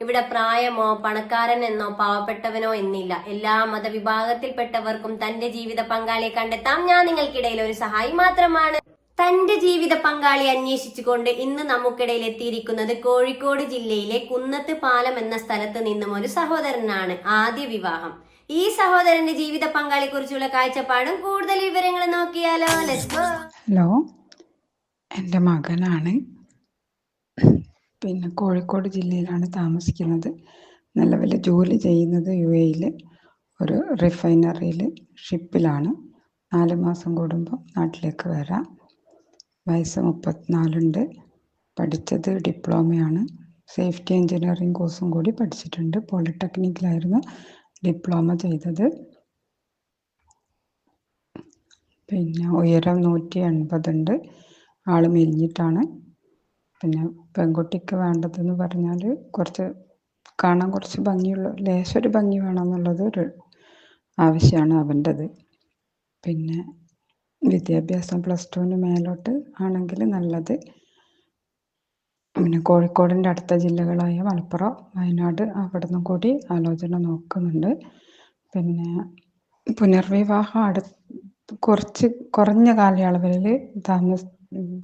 ഇവിടെ പ്രായമോ പണക്കാരൻ എന്നോ പാവപ്പെട്ടവനോ എന്നില്ല. എല്ലാ മതവിഭാഗത്തിൽപ്പെട്ടവർക്കും തന്റെ ജീവിത പങ്കാളിയെ കണ്ടെത്താം. ഞാൻ നിങ്ങൾക്കിടയിൽ ഒരു സഹായി മാത്രമാണ്. തന്റെ ജീവിത പങ്കാളി അന്വേഷിച്ചുകൊണ്ട് ഇന്ന് നമുക്കിടയിൽ എത്തിയിരിക്കുന്നത് കോഴിക്കോട് ജില്ലയിലെ കുന്നത്ത് പാലം എന്ന സ്ഥലത്ത് നിന്നും ഒരു സഹോദരനാണ് ആദ്യ വിവാഹം. ഈ സഹോദരന്റെ ജീവിത പങ്കാളിയെ കുറിച്ചുള്ള കാഴ്ചപ്പാടും കൂടുതൽ വിവരങ്ങൾ നോക്കിയാലോ. ഹലോ എന്റെ മകനാണ്. പിന്നെ കോഴിക്കോട് ജില്ലയിലാണ് താമസിക്കുന്നത്. നിലവിൽ ജോലി ചെയ്യുന്നത് യു എയിൽ ഒരു റിഫൈനറിയിൽ ഷിപ്പിലാണ്. നാല് മാസം കൂടുമ്പോൾ നാട്ടിലേക്ക് വരാം. വയസ്സ് മുപ്പത്തിനാലുണ്ട്. പഠിച്ചത് ഡിപ്ലോമയാണ്. സേഫ്റ്റി എഞ്ചിനീയറിംഗ് കോഴ്സും കൂടി പഠിച്ചിട്ടുണ്ട്. പോളിടെക്നിക്കിലായിരുന്നു ഡിപ്ലോമ ചെയ്തത്. പിന്നെ ഉയരം നൂറ്റി എൺപതുണ്ട്. ആൾ മെലിഞ്ഞിട്ടാണ് പിന്നെ പെൺകുട്ടിക്ക് വേണ്ടതെന്ന് പറഞ്ഞാൽ കുറച്ച് കാണാൻ കുറച്ച് ഭംഗിയുള്ള ലേശൊരു ഭംഗി വേണം വേണമെന്നുള്ളത് ഒരു ആവശ്യമാണ് അവന്റെത്. പിന്നെ വിദ്യാഭ്യാസം പ്ലസ് ടുവിന് മേലോട്ട് ആണെങ്കിൽ നല്ലത്. പിന്നെ കോഴിക്കോടിന്റെ അടുത്ത ജില്ലകളായ മലപ്പുറം വയനാട് അവിടെ നിന്നും കൂടി ആലോചന നോക്കുന്നുണ്ട്. പിന്നെ പുനർവിവാഹം അടു കുറച്ച് കുറഞ്ഞ കാലയളവിൽ താമസ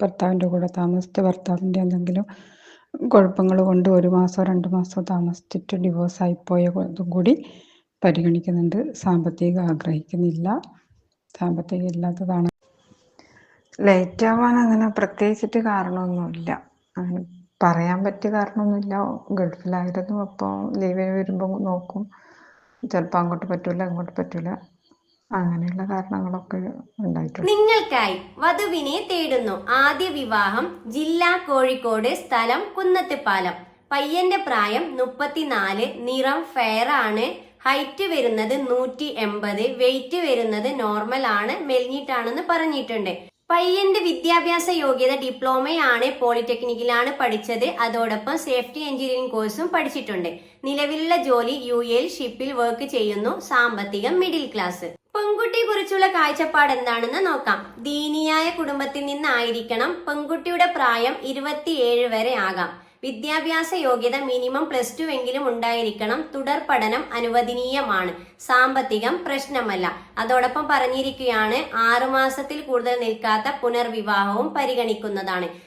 ഭർത്താവിന്റെ കൂടെ താമസിച്ച് ഭർത്താവിന്റെ എന്തെങ്കിലും കുഴപ്പങ്ങൾ കൊണ്ട് ഒരു മാസമോ രണ്ട് മാസമോ താമസിച്ചിട്ട് ഡിവോഴ്സ് ആയിപ്പോയ ഇതും കൂടി പരിഗണിക്കുന്നുണ്ട്. സാമ്പത്തികം ആഗ്രഹിക്കുന്നില്ല. സാമ്പത്തികം ഇല്ലാത്തതാണ്. ലേറ്റ് ആവാൻ അങ്ങനെ പ്രത്യേകിച്ചിട്ട് കാരണമൊന്നുമില്ല. അങ്ങനെ പറയാൻ പറ്റിയ കാരണമൊന്നുമില്ല. ഗൾഫിലായിരുന്നു. അപ്പോൾ ലീവിന് വരുമ്പോൾ നോക്കും. ചിലപ്പോൾ അങ്ങോട്ട് പറ്റൂല ഇങ്ങോട്ട് പറ്റൂല. അങ്ങനെയുള്ള കാരണങ്ങളൊക്കെ ഉണ്ടായിട്ടുണ്ട്. നിങ്ങൾക്കായി വധുവിനെ തേടുന്നു. ആദ്യ വിവാഹം ജില്ല കോഴിക്കോട് സ്ഥലം കുന്നത്തുപാലം. പയ്യന്റെ പ്രായം മുപ്പത്തിനാല് നിറം ഫെയർ ആണ്. ഹൈറ്റ് വരുന്നത് നൂറ്റി എൺപത് വെയിറ്റ് വരുന്നത് നോർമൽ ആണ് മെലിഞ്ഞിട്ടാണെന്ന് പറഞ്ഞിട്ടുണ്ട്. പയ്യന്റെ വിദ്യാഭ്യാസ യോഗ്യത ഡിപ്ലോമയാണ് പോളിടെക്നിക്കിലാണ് പഠിച്ചത്. അതോടൊപ്പം സേഫ്റ്റി എഞ്ചിനീയറിംഗ് കോഴ്സും പഠിച്ചിട്ടുണ്ട്. നിലവിലുള്ള ജോലി യു എൽ ഷിപ്പിൽ വർക്ക് ചെയ്യുന്നു. സാമ്പത്തികം മിഡിൽ ക്ലാസ്. പെൺകുട്ടിയെ കുറിച്ചുള്ള കാഴ്ചപ്പാട് എന്താണെന്ന് നോക്കാം. ദീനിയായ കുടുംബത്തിൽ നിന്നായിരിക്കണം പെൺകുട്ടിയുടെ പ്രായം ഇരുപത്തിയേഴ് വരെ ആകാം. വിദ്യാഭ്യാസ യോഗ്യത മിനിമം പ്ലസ് ടു എങ്കിലും ഉണ്ടായിരിക്കണം. തുടർ പഠനം അനുവദനീയമാണ്. സാമ്പത്തികം പ്രശ്നമല്ല. അതോടൊപ്പം പറഞ്ഞിരിക്കുകയാണ് ആറുമാസത്തിൽ കൂടുതൽ നിൽക്കാത്ത പുനർവിവാഹവും പരിഗണിക്കുന്നതാണ്.